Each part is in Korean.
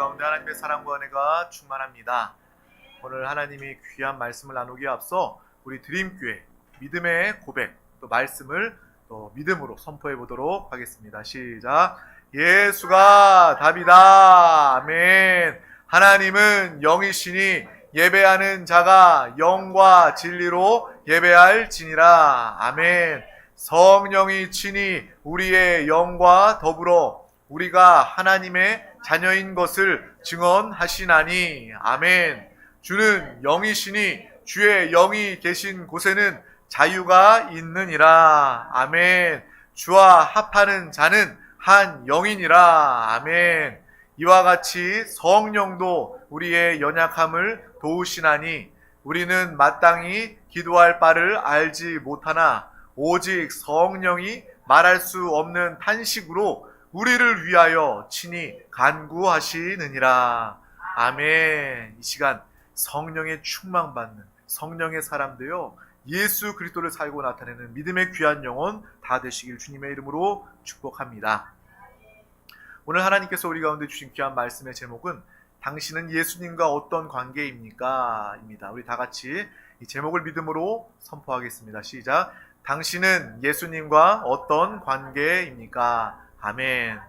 가운데 하나님의 사랑과 은혜가 충만합니다. 오늘 하나님이 귀한 말씀을 나누기에 앞서 우리 드림교회 믿음의 고백 또 말씀을 또 믿음으로 선포해 보도록 하겠습니다. 시작. 예수가 답이다. 아멘. 하나님은 영이시니 예배하는 자가 영과 진리로 예배할 지니라. 아멘. 성령이 친히 우리의 영과 더불어 우리가 하나님의 자녀인 것을 증언하시나니. 아멘. 주는 영이시니 주의 영이 계신 곳에는 자유가 있느니라. 아멘. 주와 합하는 자는 한 영이니라. 아멘. 이와 같이 성령도 우리의 연약함을 도우시나니 우리는 마땅히 기도할 바를 알지 못하나 오직 성령이 말할 수 없는 탄식으로 우리를 위하여 친히 간구하시느니라. 아멘. 이 시간 성령의 충만받는 성령의 사람도요. 예수 그리스도를 살고 나타내는 믿음의 귀한 영혼 다 되시길 주님의 이름으로 축복합니다. 오늘 하나님께서 우리 가운데 주신 귀한 말씀의 제목은 당신은 예수님과 어떤 관계입니까? 입니다. 우리 다 같이 이 제목을 믿음으로 선포하겠습니다. 시작. 당신은 예수님과 어떤 관계입니까? 아멘.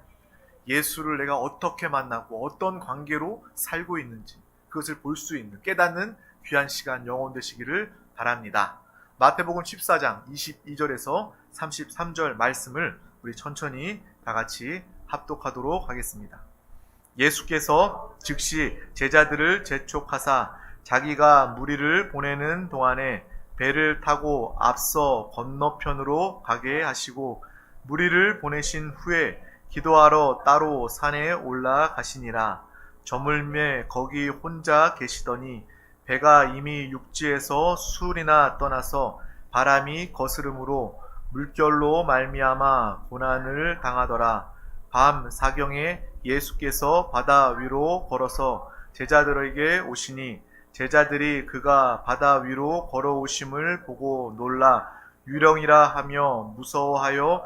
예수를 내가 어떻게 만나고 어떤 관계로 살고 있는지 그것을 볼 수 있는 깨닫는 귀한 시간 영원 되시기를 바랍니다. 마태복음 14장 22절에서 33절 말씀을 우리 천천히 다 같이 합독하도록 하겠습니다. 예수께서 즉시 제자들을 재촉하사 자기가 무리를 보내는 동안에 배를 타고 앞서 건너편으로 가게 하시고 무리를 보내신 후에 기도하러 따로 산에 올라가시니라. 저물매 거기 혼자 계시더니 배가 이미 육지에서 술이나 떠나서 바람이 거스름으로 물결로 말미암아 고난을 당하더라. 밤 사경에 예수께서 바다 위로 걸어서 제자들에게 오시니 제자들이 그가 바다 위로 걸어오심을 보고 놀라 유령이라 하며 무서워하여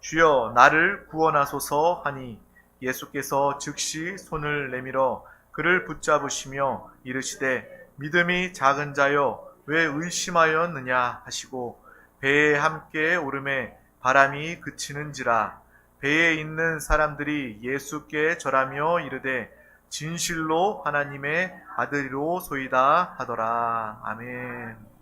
주여 나를 구원하소서 하니 예수께서 즉시 손을 내밀어 그를 붙잡으시며 이르시되 믿음이 작은 자여 왜 의심하였느냐 하시고 배에 함께 오름에 바람이 그치는지라 배에 있는 사람들이 예수께 절하며 이르되 진실로 하나님의 아들이로 소이다 하더라. 아멘.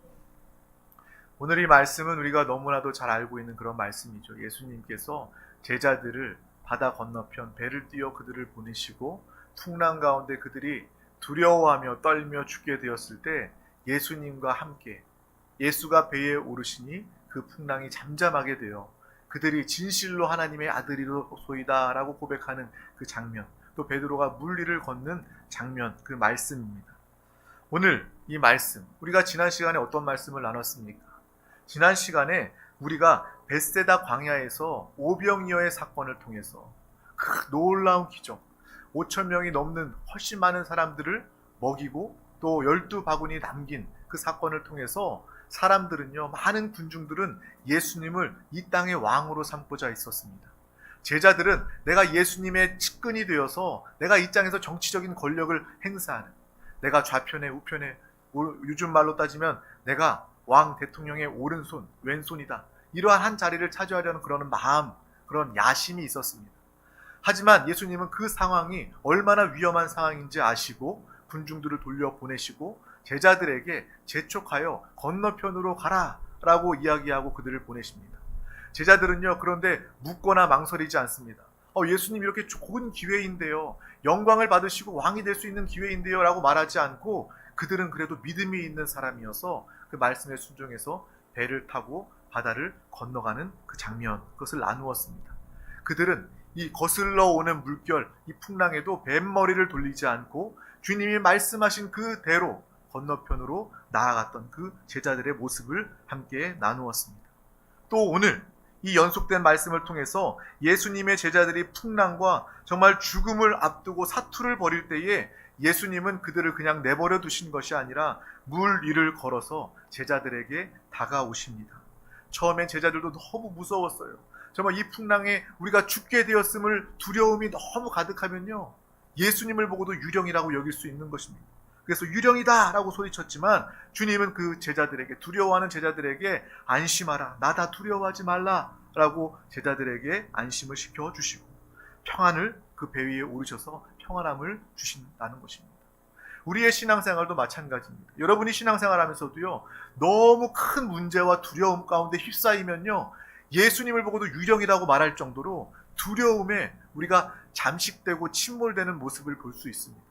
오늘 이 말씀은 우리가 너무나도 잘 알고 있는 그런 말씀이죠. 예수님께서 제자들을 바다 건너편 배를 띄어 그들을 보내시고 풍랑 가운데 그들이 두려워하며 떨며 죽게 되었을 때 예수님과 함께 예수가 배에 오르시니 그 풍랑이 잠잠하게 되어 그들이 진실로 하나님의 아들이로소이다라고 고백하는 그 장면, 또 베드로가 물리를 걷는 장면, 그 말씀입니다. 오늘 이 말씀, 우리가 지난 시간에 어떤 말씀을 나눴습니까? 지난 시간에 우리가 베세다 광야에서 오병이어의 사건을 통해서 그 놀라운 기적, 5천 명이 넘는 훨씬 많은 사람들을 먹이고 또 열두 바구니 남긴 그 사건을 통해서 사람들은요, 많은 군중들은 예수님을 이 땅의 왕으로 삼고자 있었습니다. 제자들은 내가 예수님의 측근이 되어서 내가 이 땅에서 정치적인 권력을 행사하는, 내가 좌편에 우편에 요즘 말로 따지면 내가 왕 대통령의 오른손, 왼손이다. 이러한 한 자리를 차지하려는 그런 마음, 그런 야심이 있었습니다. 하지만 예수님은 그 상황이 얼마나 위험한 상황인지 아시고 군중들을 돌려 보내시고 제자들에게 재촉하여 건너편으로 가라 라고 이야기하고 그들을 보내십니다. 제자들은요, 그런데 묻거나 망설이지 않습니다. 어, 예수님 이렇게 좋은 기회인데요. 영광을 받으시고 왕이 될 수 있는 기회인데요. 라고 말하지 않고 그들은 그래도 믿음이 있는 사람이어서 그 말씀에 순종해서 배를 타고 바다를 건너가는 그 장면, 그것을 나누었습니다. 그들은 이 거슬러 오는 물결, 이 풍랑에도 뱀머리를 돌리지 않고 주님이 말씀하신 그대로 건너편으로 나아갔던 그 제자들의 모습을 함께 나누었습니다. 또 오늘 이 연속된 말씀을 통해서 예수님의 제자들이 풍랑과 정말 죽음을 앞두고 사투를 벌일 때에 예수님은 그들을 그냥 내버려 두신 것이 아니라 물 위를 걸어서 제자들에게 다가오십니다. 처음엔 제자들도 너무 무서웠어요. 정말 이 풍랑에 우리가 죽게 되었음을 두려움이 너무 가득하면요. 예수님을 보고도 유령이라고 여길 수 있는 것입니다. 그래서 유령이다! 라고 소리쳤지만 주님은 그 제자들에게, 두려워하는 제자들에게 안심하라. 나 다 두려워하지 말라. 라고 제자들에게 안심을 시켜주시고 평안을 그 배 위에 오르셔서 평안함을 주신다는 것입니다. 우리의 신앙생활도 마찬가지입니다. 여러분이 신앙생활 하면서도요, 너무 큰 문제와 두려움 가운데 휩싸이면요, 예수님을 보고도 유령이라고 말할 정도로 두려움에 우리가 잠식되고 침몰되는 모습을 볼 수 있습니다.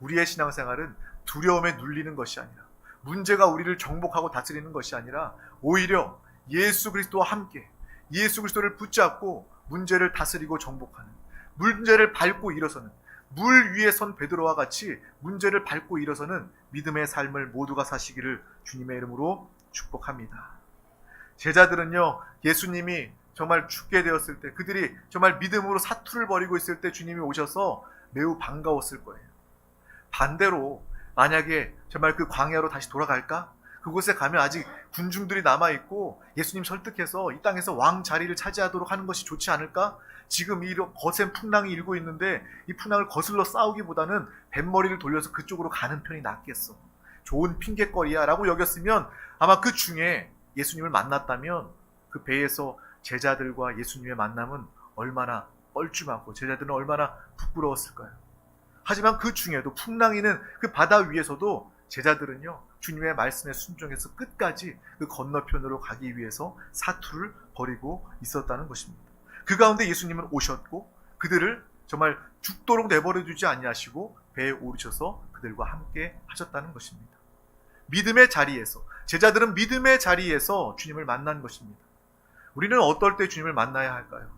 우리의 신앙생활은 두려움에 눌리는 것이 아니라 문제가 우리를 정복하고 다스리는 것이 아니라 오히려 예수 그리스도와 함께 예수 그리스도를 붙잡고 문제를 다스리고 정복하는 문제를 밟고 일어서는 물 위에 선 베드로와 같이 문제를 밟고 일어서는 믿음의 삶을 모두가 사시기를 주님의 이름으로 축복합니다. 제자들은요, 예수님이 정말 죽게 되었을 때, 그들이 정말 믿음으로 사투를 벌이고 있을 때 주님이 오셔서 매우 반가웠을 거예요. 반대로, 만약에 정말 그 광야로 다시 돌아갈까? 그곳에 가면 아직 군중들이 남아있고 예수님 설득해서 이 땅에서 왕 자리를 차지하도록 하는 것이 좋지 않을까? 지금 이 거센 풍랑이 일고 있는데 이 풍랑을 거슬러 싸우기보다는 뱃머리를 돌려서 그쪽으로 가는 편이 낫겠어. 좋은 핑계거리야 라고 여겼으면 아마 그 중에 예수님을 만났다면 그 배에서 제자들과 예수님의 만남은 얼마나 뻘쭘하고 제자들은 얼마나 부끄러웠을까요? 하지만 그 중에도 풍랑이는 그 바다 위에서도 제자들은요 주님의 말씀에 순종해서 끝까지 그 건너편으로 가기 위해서 사투를 벌이고 있었다는 것입니다. 그 가운데 예수님은 오셨고 그들을 정말 죽도록 내버려 두지 아니하시고 배에 오르셔서 그들과 함께 하셨다는 것입니다. 믿음의 자리에서 제자들은 믿음의 자리에서 주님을 만난 것입니다. 우리는 어떨 때 주님을 만나야 할까요?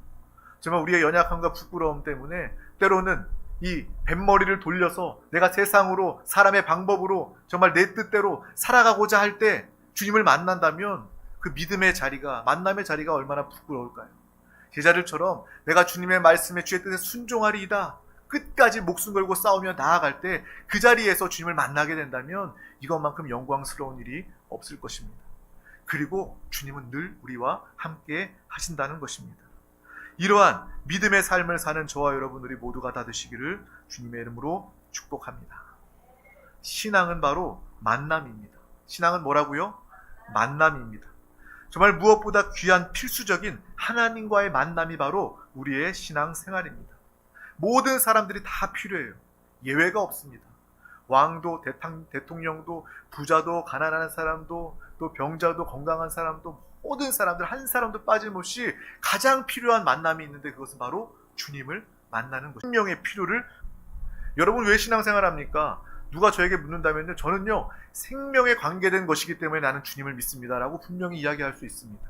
정말 우리의 연약함과 부끄러움 때문에 때로는 이 뱃머리를 돌려서 내가 세상으로 사람의 방법으로 정말 내 뜻대로 살아가고자 할 때 주님을 만난다면 그 믿음의 자리가 만남의 자리가 얼마나 부끄러울까요? 제자들처럼 내가 주님의 말씀에 주의 뜻에 순종하리이다. 끝까지 목숨 걸고 싸우며 나아갈 때 그 자리에서 주님을 만나게 된다면 이것만큼 영광스러운 일이 없을 것입니다. 그리고 주님은 늘 우리와 함께 하신다는 것입니다. 이러한 믿음의 삶을 사는 저와 여러분들이 모두가 다 되시기를 주님의 이름으로 축복합니다. 신앙은 바로 만남입니다. 신앙은 뭐라고요? 만남입니다. 정말 무엇보다 귀한 필수적인 하나님과의 만남이 바로 우리의 신앙 생활입니다. 모든 사람들이 다 필요해요. 예외가 없습니다. 왕도, 대통령도, 부자도, 가난한 사람도, 또 병자도, 건강한 사람도, 모든 사람들, 한 사람도 빠짐없이 가장 필요한 만남이 있는데 그것은 바로 주님을 만나는 것. 생명의 필요를 여러분 왜 신앙생활 합니까? 누가 저에게 묻는다면요. 저는요. 생명에 관계된 것이기 때문에 나는 주님을 믿습니다라고 분명히 이야기할 수 있습니다.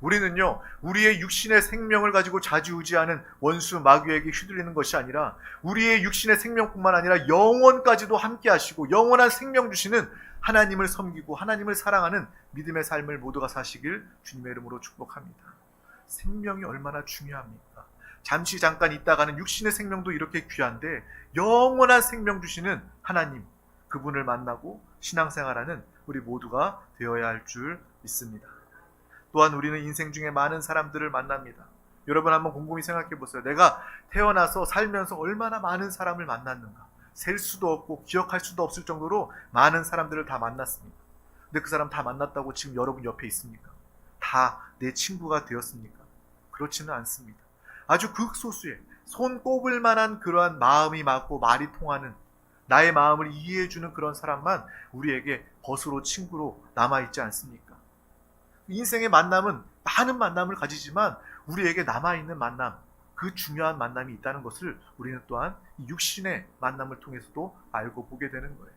우리는요, 우리의 육신의 생명을 가지고 자지우지하는 원수 마귀에게 휘둘리는 것이 아니라 우리의 육신의 생명뿐만 아니라 영원까지도 함께 하시고 영원한 생명 주시는 하나님을 섬기고 하나님을 사랑하는 믿음의 삶을 모두가 사시길 주님의 이름으로 축복합니다. 생명이 얼마나 중요합니까? 잠시 잠깐 있다가는 육신의 생명도 이렇게 귀한데 영원한 생명 주시는 하나님 그분을 만나고 신앙생활하는 우리 모두가 되어야 할 줄 믿습니다. 또한 우리는 인생 중에 많은 사람들을 만납니다. 여러분 한번 곰곰이 생각해 보세요. 내가 태어나서 살면서 얼마나 많은 사람을 만났는가. 셀 수도 없고 기억할 수도 없을 정도로 많은 사람들을 다 만났습니다. 근데 그 사람 다 만났다고 지금 여러분 옆에 있습니까? 다 내 친구가 되었습니까? 그렇지는 않습니다. 아주 극소수의 손 꼽을 만한 그러한 마음이 맞고 말이 통하는 나의 마음을 이해해주는 그런 사람만 우리에게 벗으로 친구로 남아있지 않습니까? 인생의 만남은 많은 만남을 가지지만 우리에게 남아있는 만남, 그 중요한 만남이 있다는 것을 우리는 또한 육신의 만남을 통해서도 알고 보게 되는 거예요.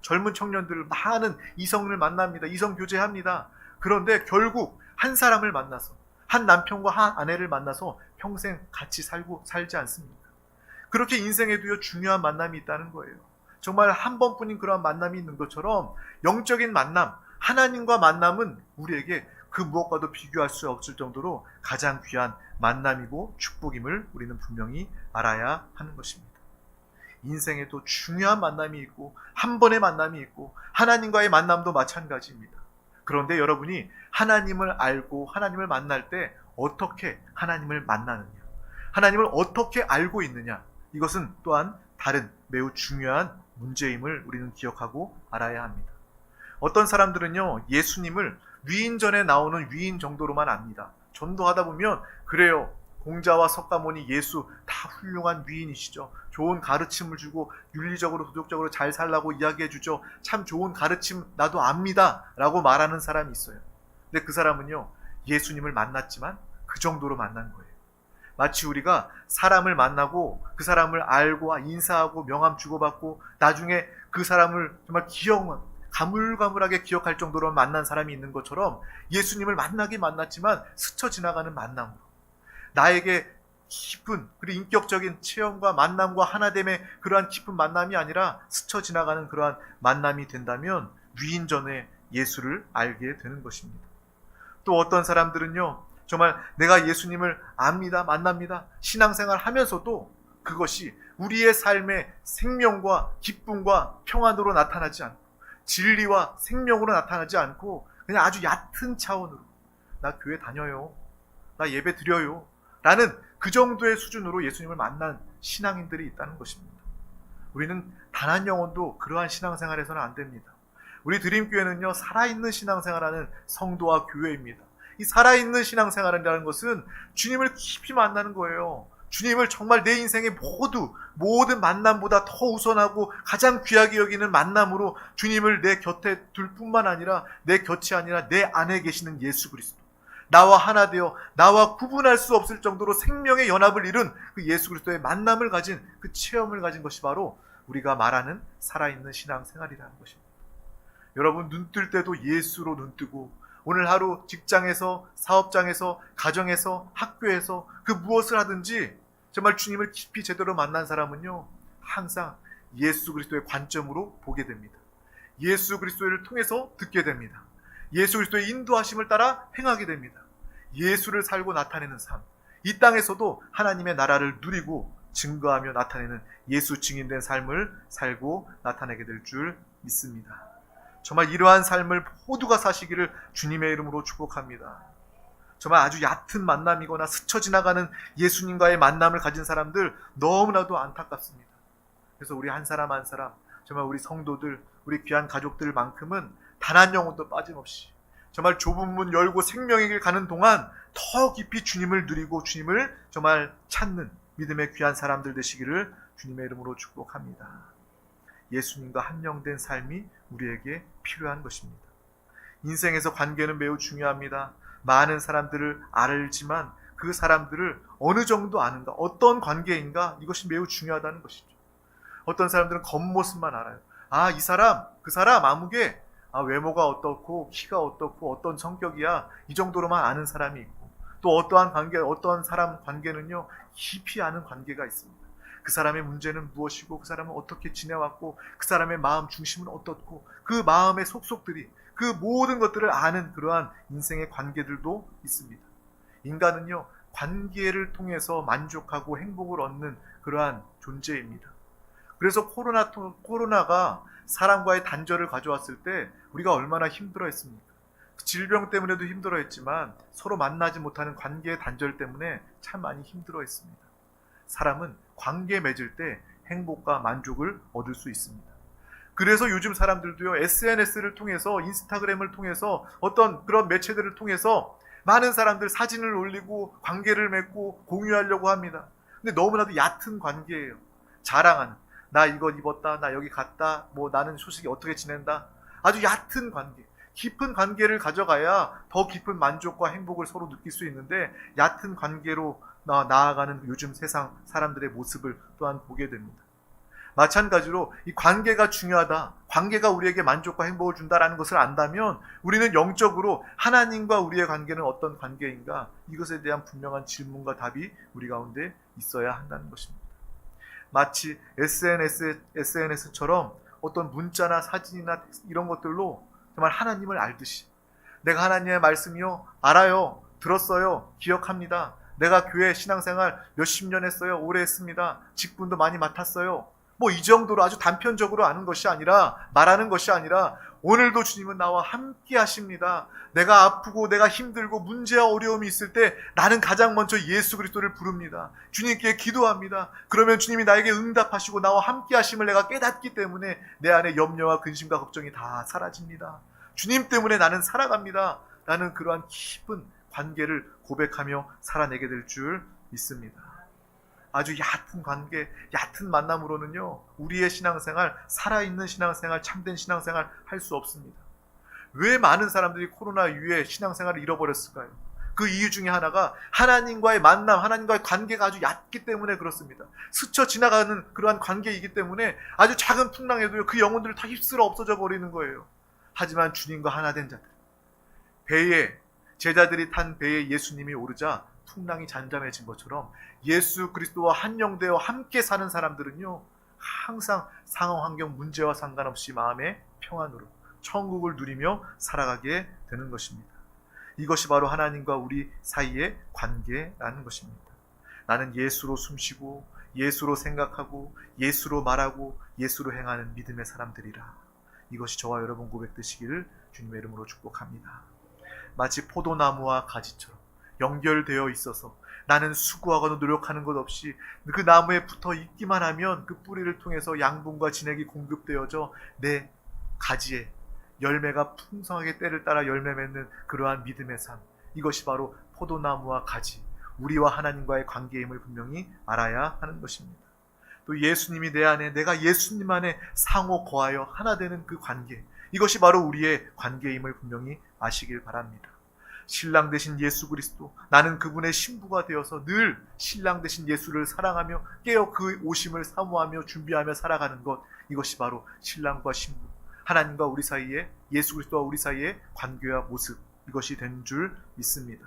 젊은 청년들 많은 이성을 만납니다. 이성 교제합니다. 그런데 결국 한 사람을 만나서 한 남편과 한 아내를 만나서 평생 같이 살고 살지 않습니까? 그렇게 인생에도요 중요한 만남이 있다는 거예요. 정말 한 번뿐인 그러한 만남이 있는 것처럼 영적인 만남, 하나님과 만남은 우리에게 그 무엇과도 비교할 수 없을 정도로 가장 귀한 만남이고 축복임을 우리는 분명히 알아야 하는 것입니다. 인생에도 중요한 만남이 있고 한 번의 만남이 있고 하나님과의 만남도 마찬가지입니다. 그런데 여러분이 하나님을 알고 하나님을 만날 때 어떻게 하나님을 만나느냐, 하나님을 어떻게 알고 있느냐, 이것은 또한 다른 매우 중요한 문제임을 우리는 기억하고 알아야 합니다. 어떤 사람들은요, 예수님을 위인전에 나오는 위인 정도로만 압니다. 전도하다 보면, 그래요. 공자와 석가모니 예수 다 훌륭한 위인이시죠. 좋은 가르침을 주고 윤리적으로 도덕적으로 잘 살라고 이야기해 주죠. 참 좋은 가르침 나도 압니다. 라고 말하는 사람이 있어요. 근데 그 사람은요. 예수님을 만났지만 그 정도로 만난 거예요. 마치 우리가 사람을 만나고 그 사람을 알고 인사하고 명함 주고받고 나중에 그 사람을 정말 기억 가물가물하게 기억할 정도로 만난 사람이 있는 것처럼 예수님을 만나긴 만났지만 스쳐 지나가는 만남으로 나에게 깊은 그리고 인격적인 체험과 만남과 하나됨의 그러한 깊은 만남이 아니라 스쳐 지나가는 그러한 만남이 된다면 위인전에 예수를 알게 되는 것입니다. 또 어떤 사람들은요, 정말 내가 예수님을 압니다, 만납니다, 신앙생활 하면서도 그것이 우리의 삶의 생명과 기쁨과 평안으로 나타나지 않고 진리와 생명으로 나타나지 않고 그냥 아주 얕은 차원으로 나 교회 다녀요. 나 예배 드려요. 라는 그 정도의 수준으로 예수님을 만난 신앙인들이 있다는 것입니다. 우리는 단 한 영혼도 그러한 신앙생활에서는 안 됩니다. 우리 드림교회는요, 살아있는 신앙생활하는 성도와 교회입니다. 이 살아있는 신앙생활이라는 것은 주님을 깊이 만나는 거예요. 주님을 정말 내 인생의 모두 모든 만남보다 더 우선하고 가장 귀하게 여기는 만남으로 주님을 내 곁에 둘 뿐만 아니라 내 곁이 아니라 내 안에 계시는 예수 그리스도 나와 하나 되어 나와 구분할 수 없을 정도로 생명의 연합을 이룬 그 예수 그리스도의 만남을 가진 그 체험을 가진 것이 바로 우리가 말하는 살아있는 신앙 생활이라는 것입니다. 여러분 눈 뜰 때도 예수로 눈 뜨고 오늘 하루 직장에서 사업장에서 가정에서 학교에서 그 무엇을 하든지 정말 주님을 깊이 제대로 만난 사람은요 항상 예수 그리스도의 관점으로 보게 됩니다. 예수 그리스도를 통해서 듣게 됩니다. 예수 그리스도의 인도하심을 따라 행하게 됩니다. 예수를 살고 나타내는 삶. 이 땅에서도 하나님의 나라를 누리고 증거하며 나타내는 예수 증인된 삶을 살고 나타내게 될 줄 믿습니다. 정말 이러한 삶을 모두가 사시기를 주님의 이름으로 축복합니다. 정말 아주 얕은 만남이거나 스쳐 지나가는 예수님과의 만남을 가진 사람들 너무나도 안타깝습니다. 그래서 우리 한 사람 한 사람, 정말 우리 성도들, 우리 귀한 가족들만큼은 단 한 영혼도 빠짐없이 정말 좁은 문 열고 생명의 길 가는 동안 더 깊이 주님을 누리고 주님을 정말 찾는 믿음의 귀한 사람들 되시기를 주님의 이름으로 축복합니다. 예수님과 한영된 삶이 우리에게 필요한 것입니다. 인생에서 관계는 매우 중요합니다. 많은 사람들을 알지만 그 사람들을 어느 정도 아는가, 어떤 관계인가, 이것이 매우 중요하다는 것이죠. 어떤 사람들은 겉모습만 알아요. 아, 이 사람, 그 사람, 아무개, 아, 외모가 어떻고, 키가 어떻고, 어떤 성격이야, 이 정도로만 아는 사람이 있고, 또 어떠한 관계, 어떠한 사람 관계는요, 깊이 아는 관계가 있습니다. 그 사람의 문제는 무엇이고, 그 사람은 어떻게 지내왔고, 그 사람의 마음 중심은 어떻고, 그 마음의 속속들이, 그 모든 것들을 아는 그러한 인생의 관계들도 있습니다. 인간은요, 관계를 통해서 만족하고 행복을 얻는 그러한 존재입니다. 그래서 코로나, 코로나가 사람과의 단절을 가져왔을 때 우리가 얼마나 힘들어 했습니까? 질병 때문에도 힘들어 했지만 서로 만나지 못하는 관계의 단절 때문에 참 많이 힘들어 했습니다. 사람은 관계 맺을 때 행복과 만족을 얻을 수 있습니다. 그래서 요즘 사람들도요, SNS를 통해서, 인스타그램을 통해서, 어떤 그런 매체들을 통해서 많은 사람들 사진을 올리고 관계를 맺고 공유하려고 합니다. 근데 너무나도 얕은 관계예요. 자랑하는. 나 이거 입었다, 나 여기 갔다, 뭐 나는 소식이 어떻게 지낸다. 아주 얕은 관계. 깊은 관계를 가져가야 더 깊은 만족과 행복을 서로 느낄 수 있는데 얕은 관계로 나아가는 요즘 세상 사람들의 모습을 또한 보게 됩니다. 마찬가지로 이 관계가 중요하다. 관계가 우리에게 만족과 행복을 준다라는 것을 안다면 우리는 영적으로 하나님과 우리의 관계는 어떤 관계인가 이것에 대한 분명한 질문과 답이 우리 가운데 있어야 한다는 것입니다. 마치 SNS, SNS처럼 어떤 문자나 사진이나 이런 것들로 정말 하나님을 알듯이 내가 하나님의 말씀이요 알아요 들었어요 기억합니다 내가 교회 신앙생활 몇십 년 했어요 오래 했습니다 직분도 많이 맡았어요 뭐 이 정도로 아주 단편적으로 아는 것이 아니라 말하는 것이 아니라 오늘도 주님은 나와 함께 하십니다. 내가 아프고 내가 힘들고 문제와 어려움이 있을 때 나는 가장 먼저 예수 그리스도를 부릅니다. 주님께 기도합니다. 그러면 주님이 나에게 응답하시고 나와 함께 하심을 내가 깨닫기 때문에 내 안에 염려와 근심과 걱정이 다 사라집니다. 주님 때문에 나는 살아갑니다. 나는 그러한 깊은 관계를 고백하며 살아내게 될 줄 믿습니다. 아주 얕은 관계, 얕은 만남으로는요, 우리의 신앙생활, 살아있는 신앙생활, 참된 신앙생활 할 수 없습니다. 왜 많은 사람들이 코로나 이후에 신앙생활을 잃어버렸을까요? 그 이유 중에 하나가 하나님과의 만남, 하나님과의 관계가 아주 얕기 때문에 그렇습니다. 스쳐 지나가는 그러한 관계이기 때문에 아주 작은 풍랑에도요, 그 영혼들을 다 휩쓸어 없어져 버리는 거예요. 하지만 주님과 하나 된 자들, 배에, 제자들이 탄 배에 예수님이 오르자 풍랑이 잔잔해진 것처럼 예수 그리스도와 한영되어 함께 사는 사람들은요 항상 상황 환경 문제와 상관없이 마음의 평안으로 천국을 누리며 살아가게 되는 것입니다. 이것이 바로 하나님과 우리 사이의 관계라는 것입니다. 나는 예수로 숨쉬고 예수로 생각하고 예수로 말하고 예수로 행하는 믿음의 사람들이라. 이것이 저와 여러분 고백되시기를 주님의 이름으로 축복합니다. 마치 포도나무와 가지처럼 연결되어 있어서 나는 수고하거나 노력하는 것 없이 그 나무에 붙어 있기만 하면 그 뿌리를 통해서 양분과 진액이 공급되어져 내 가지에 열매가 풍성하게 때를 따라 열매 맺는 그러한 믿음의 삶. 이것이 바로 포도나무와 가지, 우리와 하나님과의 관계임을 분명히 알아야 하는 것입니다. 또 예수님이 내 안에, 내가 예수님 안에 상호 거하여 하나 되는 그 관계. 이것이 바로 우리의 관계임을 분명히 아시길 바랍니다. 신랑 되신 예수 그리스도 나는 그분의 신부가 되어서 늘 신랑 되신 예수를 사랑하며 깨어 그 오심을 사모하며 준비하며 살아가는 것 이것이 바로 신랑과 신부 하나님과 우리 사이에 예수 그리스도와 우리 사이의 관계와 모습 이것이 된 줄 믿습니다.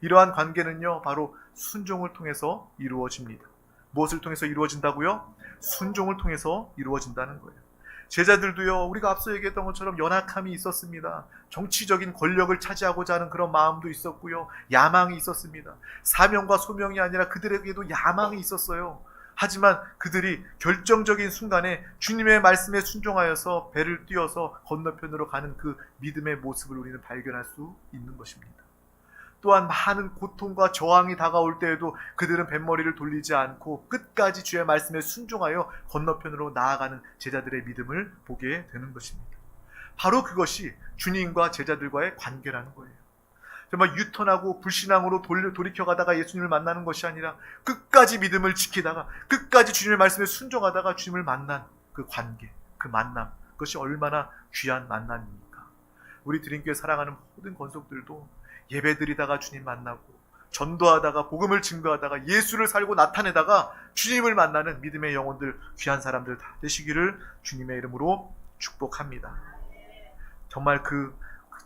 이러한 관계는요 바로 순종을 통해서 이루어집니다. 무엇을 통해서 이루어진다고요? 순종을 통해서 이루어진다는 거예요. 제자들도요, 우리가 앞서 얘기했던 것처럼 연약함이 있었습니다. 정치적인 권력을 차지하고자 하는 그런 마음도 있었고요. 야망이 있었습니다. 사명과 소명이 아니라 그들에게도 야망이 있었어요. 하지만 그들이 결정적인 순간에 주님의 말씀에 순종하여서 배를 띄어서 건너편으로 가는 그 믿음의 모습을 우리는 발견할 수 있는 것입니다. 또한 많은 고통과 저항이 다가올 때에도 그들은 뱃머리를 돌리지 않고 끝까지 주의 말씀에 순종하여 건너편으로 나아가는 제자들의 믿음을 보게 되는 것입니다. 바로 그것이 주님과 제자들과의 관계라는 거예요. 정말 유턴하고 불신앙으로 돌려, 돌이켜가다가 예수님을 만나는 것이 아니라 끝까지 믿음을 지키다가 끝까지 주님의 말씀에 순종하다가 주님을 만난 그 관계, 그 만남, 그것이 얼마나 귀한 만남입니까? 우리 드림교회 사랑하는 모든 권속들도 예배드리다가 주님 만나고 전도하다가 복음을 증거하다가 예수를 살고 나타내다가 주님을 만나는 믿음의 영혼들 귀한 사람들 다 되시기를 주님의 이름으로 축복합니다. 정말 그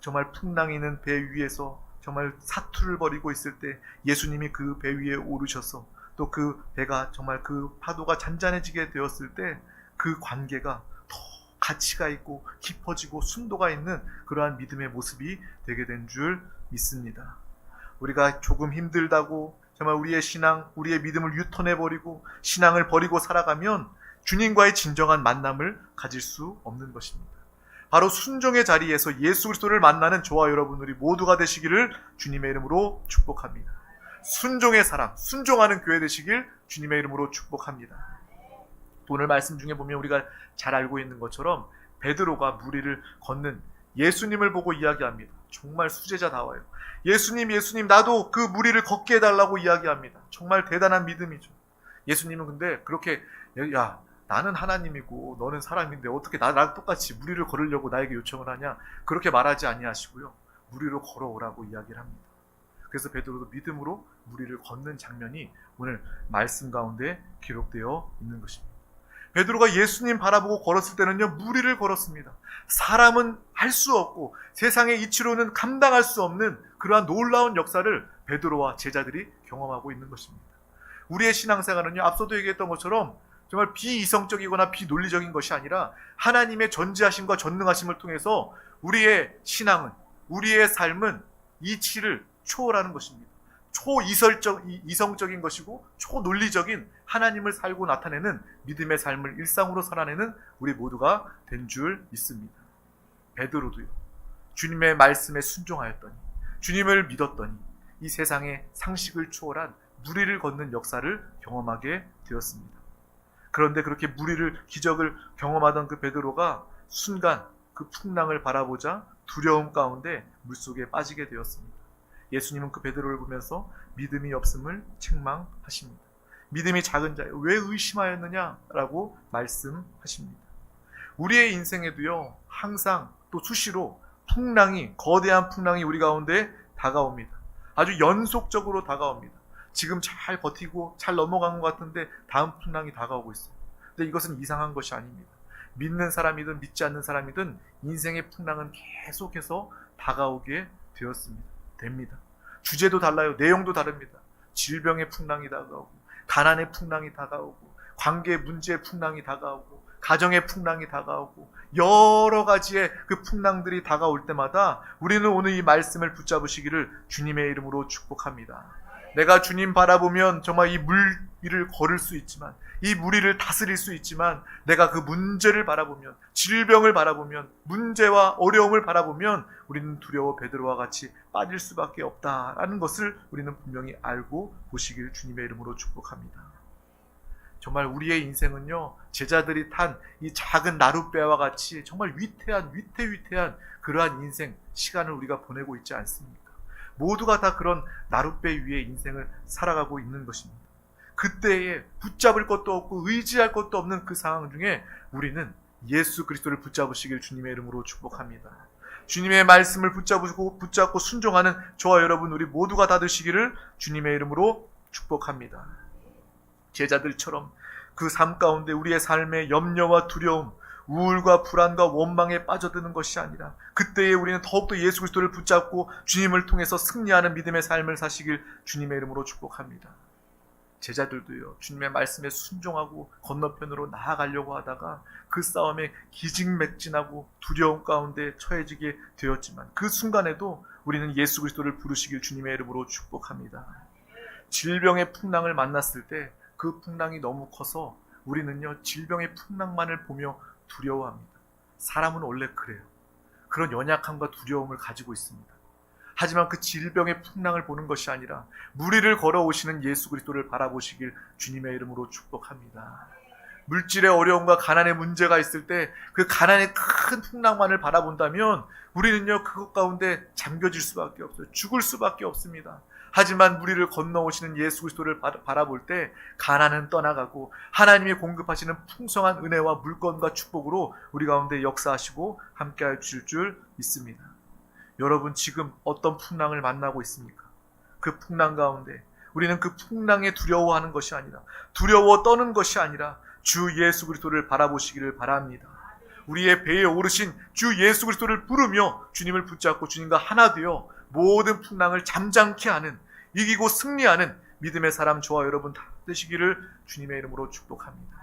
정말 풍랑이는 배 위에서 정말 사투를 벌이고 있을 때 예수님이 그 배 위에 오르셔서 또 그 배가 정말 그 파도가 잔잔해지게 되었을 때 그 관계가 더 가치가 있고 깊어지고 순도가 있는 그러한 믿음의 모습이 되게 된 줄 믿습니다. 우리가 조금 힘들다고 정말 우리의 신앙, 우리의 믿음을 유턴해 버리고 신앙을 버리고 살아가면 주님과의 진정한 만남을 가질 수 없는 것입니다. 바로 순종의 자리에서 예수 그리스도를 만나는 저와 여러분들이 모두가 되시기를 주님의 이름으로 축복합니다. 순종의 사람, 순종하는 교회 되시길 주님의 이름으로 축복합니다. 오늘 말씀 중에 보면 우리가 잘 알고 있는 것처럼 베드로가 무리를 걷는 예수님을 보고 이야기합니다. 정말 수제자다워요. 예수님, 예수님, 나도 그 무리를 걷게 해달라고 이야기합니다. 정말 대단한 믿음이죠. 예수님은 근데 그렇게 야 나는 하나님이고 너는 사람인데 어떻게 나랑 똑같이 무리를 걸으려고 나에게 요청을 하냐? 그렇게 말하지 아니하시고요. 무리로 걸어오라고 이야기를 합니다. 그래서 베드로도 믿음으로 무리를 걷는 장면이 오늘 말씀 가운데 기록되어 있는 것입니다. 베드로가 예수님 바라보고 걸었을 때는요, 무리를 걸었습니다. 사람은 할 수 없고 세상의 이치로는 감당할 수 없는 그러한 놀라운 역사를 베드로와 제자들이 경험하고 있는 것입니다. 우리의 신앙생활은요, 앞서도 얘기했던 것처럼 정말 비이성적이거나 비논리적인 것이 아니라 하나님의 전지하심과 전능하심을 통해서 우리의 신앙은, 우리의 삶은 이치를 초월하는 것입니다. 초이설적, 이- 이성적인 것이고 초논리적인 하나님을 살고 나타내는 믿음의 삶을 일상으로 살아내는 우리 모두가 된 줄 믿습니다. 베드로도요. 주님의 말씀에 순종하였더니 주님을 믿었더니 이 세상의 상식을 초월한 무리를 걷는 역사를 경험하게 되었습니다. 그런데 그렇게 무리를 기적을 경험하던 그 베드로가 순간 그 풍랑을 바라보자 두려움 가운데 물속에 빠지게 되었습니다. 예수님은 그 베드로를 보면서 믿음이 없음을 책망하십니다. 믿음이 작은 자여 왜 의심하였느냐라고 말씀하십니다. 우리의 인생에도요 항상 또 수시로 풍랑이 거대한 풍랑이 우리 가운데 다가옵니다. 아주 연속적으로 다가옵니다. 지금 잘 버티고 잘 넘어간 것 같은데 다음 풍랑이 다가오고 있어요. 근데 이것은 이상한 것이 아닙니다. 믿는 사람이든 믿지 않는 사람이든 인생의 풍랑은 계속해서 다가오게 되었습니다. 됩니다. 주제도 달라요. 내용도 다릅니다. 질병의 풍랑이 다가오고, 가난의 풍랑이 다가오고, 관계 문제의 풍랑이 다가오고, 가정의 풍랑이 다가오고, 여러 가지의 그 풍랑들이 다가올 때마다 우리는 오늘 이 말씀을 붙잡으시기를 주님의 이름으로 축복합니다. 내가 주님 바라보면 정말 이 물 위를 걸을 수 있지만, 이 무리를 다스릴 수 있지만, 내가 그 문제를 바라보면, 질병을 바라보면, 문제와 어려움을 바라보면, 우리는 두려워 베드로와 같이 빠질 수밖에 없다라는 것을 우리는 분명히 알고 보시길 주님의 이름으로 축복합니다. 정말 우리의 인생은요, 제자들이 탄 이 작은 나룻배와 같이 정말 위태한, 위태위태한 그러한 인생, 시간을 우리가 보내고 있지 않습니까? 모두가 다 그런 나룻배 위에 인생을 살아가고 있는 것입니다. 그때에 붙잡을 것도 없고 의지할 것도 없는 그 상황 중에 우리는 예수 그리스도를 붙잡으시길 주님의 이름으로 축복합니다. 주님의 말씀을 붙잡고 붙잡고 순종하는 저와 여러분 우리 모두가 다 되시기를 주님의 이름으로 축복합니다. 제자들처럼 그 삶 가운데 우리의 삶의 염려와 두려움, 우울과 불안과 원망에 빠져드는 것이 아니라 그때에 우리는 더욱더 예수 그리스도를 붙잡고 주님을 통해서 승리하는 믿음의 삶을 사시길 주님의 이름으로 축복합니다. 제자들도요, 주님의 말씀에 순종하고 건너편으로 나아가려고 하다가 그 싸움에 기직맥진하고 두려움 가운데 처해지게 되었지만 그 순간에도 우리는 예수 그리스도를 부르시길 주님의 이름으로 축복합니다. 질병의 풍랑을 만났을 때 그 풍랑이 너무 커서 우리는요, 질병의 풍랑만을 보며 두려워합니다. 사람은 원래 그래요. 그런 연약함과 두려움을 가지고 있습니다. 하지만 그 질병의 풍랑을 보는 것이 아니라 무리를 걸어오시는 예수 그리스도를 바라보시길 주님의 이름으로 축복합니다. 물질의 어려움과 가난의 문제가 있을 때 그 가난의 큰 풍랑만을 바라본다면 우리는요 그것 가운데 잠겨질 수밖에 없어요. 죽을 수밖에 없습니다. 하지만 무리를 건너오시는 예수 그리스도를 바- 바라볼 때 가난은 떠나가고 하나님이 공급하시는 풍성한 은혜와 물건과 축복으로 우리 가운데 역사하시고 함께할 주실 줄 믿습니다. 여러분 지금 어떤 풍랑을 만나고 있습니까? 그 풍랑 가운데 우리는 그 풍랑에 두려워하는 것이 아니라 두려워 떠는 것이 아니라 주 예수 그리스도를 바라보시기를 바랍니다. 우리의 배에 오르신 주 예수 그리스도를 부르며 주님을 붙잡고 주님과 하나 되어 모든 풍랑을 잠잠케 하는 이기고 승리하는 믿음의 사람 저와 여러분 다 되시기를 주님의 이름으로 축복합니다.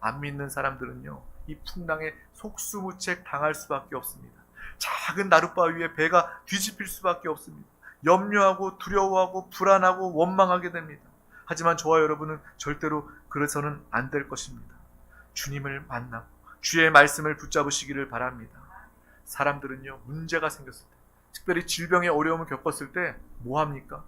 안 믿는 사람들은요 이 풍랑에 속수무책 당할 수밖에 없습니다. 작은 나룻바 위에 배가 뒤집힐 수밖에 없습니다. 염려하고 두려워하고 불안하고 원망하게 됩니다. 하지만 저와 여러분은 절대로 그래서는 안 될 것입니다. 주님을 만나고 주의 말씀을 붙잡으시기를 바랍니다. 사람들은요 문제가 생겼을 때, 특별히 질병의 어려움을 겪었을 때 뭐 합니까?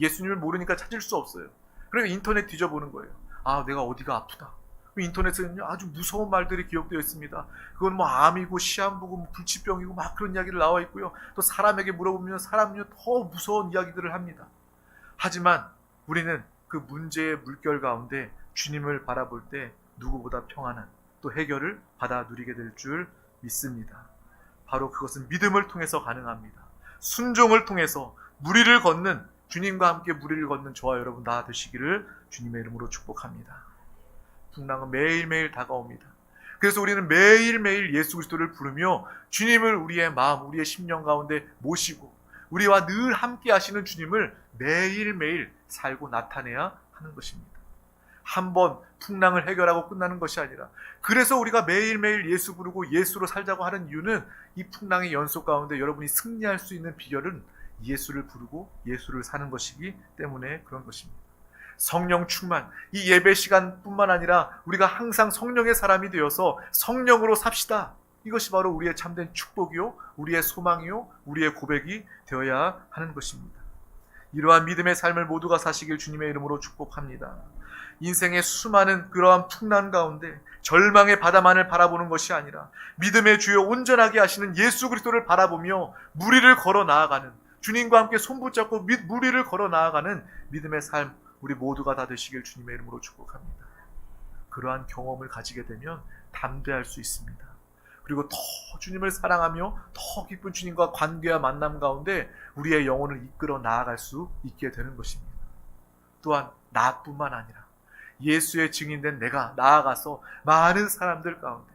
예수님을 모르니까 찾을 수 없어요. 그러니까 인터넷 뒤져보는 거예요. 아 내가 어디가 아프다. 그 인터넷에는요 아주 무서운 말들이 기록되어 있습니다. 그건 뭐 암이고 시한부고 뭐 불치병이고 막 그런 이야기를 나와 있고요. 또 사람에게 물어보면 사람은요 더 무서운 이야기들을 합니다. 하지만 우리는 그 문제의 물결 가운데 주님을 바라볼 때 누구보다 평안한 또 해결을 받아 누리게 될 줄 믿습니다. 바로 그것은 믿음을 통해서 가능합니다. 순종을 통해서 무리를 걷는 주님과 함께 무리를 걷는 저와 여러분 다 되시기를 주님의 이름으로 축복합니다. 풍랑은 매일매일 다가옵니다. 그래서 우리는 매일매일 예수 그리스도를 부르며 주님을 우리의 마음, 우리의 심령 가운데 모시고 우리와 늘 함께 하시는 주님을 매일매일 살고 나타내야 하는 것입니다. 한 번 풍랑을 해결하고 끝나는 것이 아니라 그래서 우리가 매일매일 예수 부르고 예수로 살자고 하는 이유는 이 풍랑의 연속 가운데 여러분이 승리할 수 있는 비결은 예수를 부르고 예수를 사는 것이기 때문에 그런 것입니다. 성령 충만, 이 예배 시간뿐만 아니라 우리가 항상 성령의 사람이 되어서 성령으로 삽시다. 이것이 바로 우리의 참된 축복이요, 우리의 소망이요, 우리의 고백이 되어야 하는 것입니다. 이러한 믿음의 삶을 모두가 사시길 주님의 이름으로 축복합니다. 인생의 수많은 그러한 풍랑 가운데 절망의 바다만을 바라보는 것이 아니라 믿음의 주요 온전하게 하시는 예수 그리스도를 바라보며 무리를 걸어 나아가는 주님과 함께 손붙잡고 미- 무리를 걸어 나아가는 믿음의 삶 우리 모두가 다 되시길 주님의 이름으로 축복합니다. 그러한 경험을 가지게 되면 담대할 수 있습니다. 그리고 더 주님을 사랑하며 더 깊은 주님과 관계와 만남 가운데 우리의 영혼을 이끌어 나아갈 수 있게 되는 것입니다. 또한 나뿐만 아니라 예수의 증인된 내가 나아가서 많은 사람들 가운데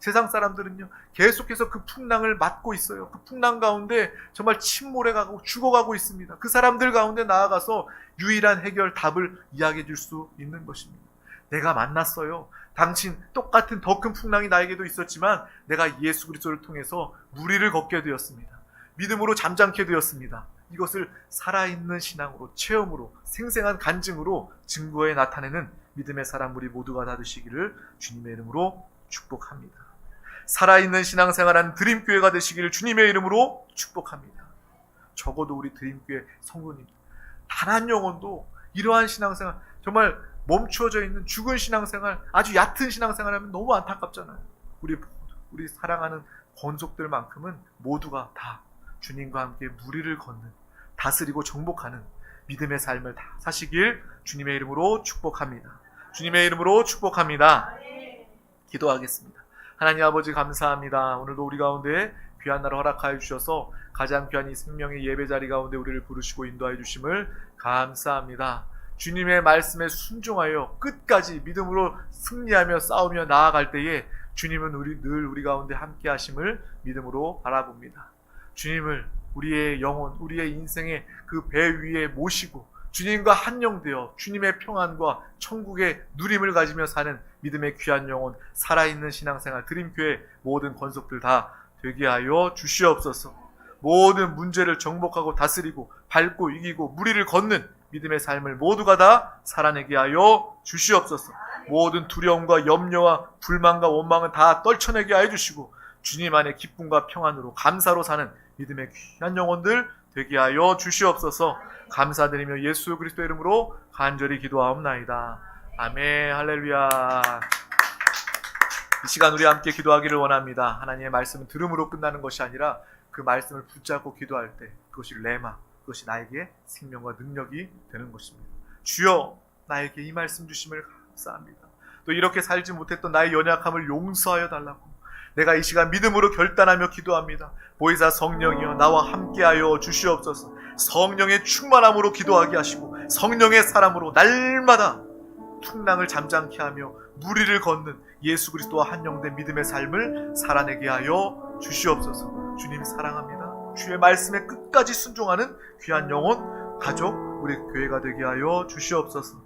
세상 사람들은요 계속해서 그 풍랑을 맞고 있어요. 그 풍랑 가운데 정말 침몰해가고 죽어가고 있습니다. 그 사람들 가운데 나아가서 유일한 해결 답을 이야기해 줄 수 있는 것입니다. 내가 만났어요. 당신 똑같은 더 큰 풍랑이 나에게도 있었지만 내가 예수 그리스도를 통해서 무리를 걷게 되었습니다. 믿음으로 잠잠케 되었습니다. 이것을 살아있는 신앙으로 체험으로 생생한 간증으로 증거에 나타내는 믿음의 사람 우리 모두가 다 되시기를 주님의 이름으로 축복합니다. 살아있는 신앙생활한 드림교회가 되시기를 주님의 이름으로 축복합니다. 적어도 우리 드림교회 성도님 단 한 영혼도 이러한 신앙생활 정말 멈추어져 있는 죽은 신앙생활 아주 얕은 신앙생활하면 너무 안타깝잖아요. 우리 우리 사랑하는 권속들만큼은 모두가 다 주님과 함께 무리를 걷는 다스리고 정복하는 믿음의 삶을 다 사시길 주님의 이름으로 축복합니다. 주님의 이름으로 축복합니다. 기도하겠습니다. 하나님 아버지 감사합니다. 오늘도 우리 가운데 귀한 날을 허락하여 주셔서 가장 귀한 이 생명의 예배 자리 가운데 우리를 부르시고 인도하여 주심을 감사합니다. 주님의 말씀에 순종하여 끝까지 믿음으로 승리하며 싸우며 나아갈 때에 주님은 우리 늘 우리 가운데 함께 하심을 믿음으로 바라봅니다. 주님을 우리의 영혼, 우리의 인생의 그 배 위에 모시고 주님과 한영되어 주님의 평안과 천국의 누림을 가지며 사는 믿음의 귀한 영혼, 살아있는 신앙생활, 드림교회 모든 권속들 다 되게 하여 주시옵소서. 모든 문제를 정복하고 다스리고 밟고 이기고 무리를 걷는 믿음의 삶을 모두가 다 살아내게 하여 주시옵소서. 모든 두려움과 염려와 불만과 원망은 다 떨쳐내게 하여 주시고 주님 안에 기쁨과 평안으로 감사로 사는 믿음의 귀한 영혼들 되게 하여 주시옵소서. 감사드리며 예수 그리스도 이름으로 간절히 기도하옵나이다. 아멘. 할렐루야. 이 시간 우리 함께 기도하기를 원합니다. 하나님의 말씀은 들음으로 끝나는 것이 아니라 그 말씀을 붙잡고 기도할 때 그것이 레마, 그것이 나에게 생명과 능력이 되는 것입니다. 주여 나에게 이 말씀 주심을 감사합니다. 또 이렇게 살지 못했던 나의 연약함을 용서하여 달라고 내가 이 시간 믿음으로 결단하며 기도합니다. 보이사 성령이여 나와 함께하여 주시옵소서. 성령의 충만함으로 기도하게 하시고 성령의 사람으로 날마다 풍랑을 잠잠케 하며 무리를 걷는 예수 그리스도와 한영된 믿음의 삶을 살아내게 하여 주시옵소서. 주님 사랑합니다. 주의 말씀에 끝까지 순종하는 귀한 영혼, 가족, 우리 교회가 되게 하여 주시옵소서.